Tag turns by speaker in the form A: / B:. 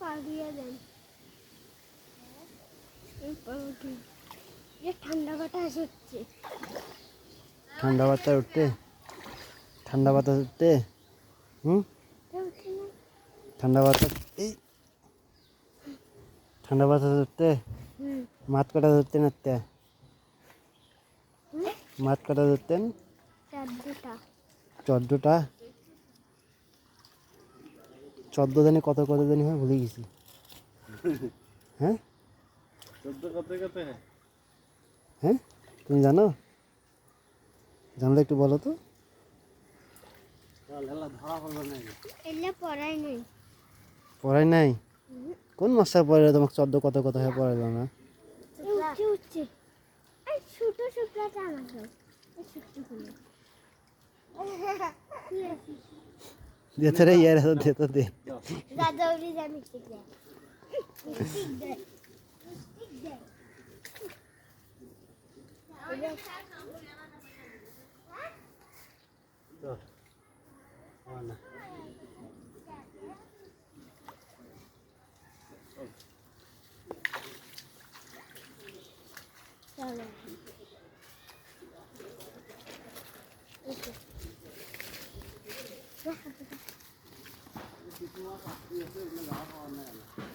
A: পা দিয়ে দেন এই পা উঠে। যে ঠান্ডা বাতাস হচ্ছে
B: ঠান্ডা বাতাস উঠতে ঠান্ডা বাতাস উঠতে হুম
A: তা উঠে না?
B: ঠান্ডা বাতাস এই ঠান্ডা বাতাস উঠতে
A: হুম
B: মাত কাটা ধরতেন একটা
A: হুম
B: মাত কাটা ধরতেন
A: চারটা
B: চোদ্দোটা চোদ্দ দিনে কত কত দিন হয় ভুলে গেছি। হ্যাঁ?
C: চোদ্দ কত কত হ্যাঁ?
B: তুমি জানো? জানলে একটু বলো তো।
A: পড়াই নাই।
B: কোন মাস্টার পড়ে তোমাকে চোদ্দ কত কত হয় পড়াইলো না
A: ছোট। Detore era detto te.
B: Da dove da mistigde. Mistigde. Mistigde. Dur. Ana.
A: Tamam. Okay. 这是那个阿帕尔
C: 的。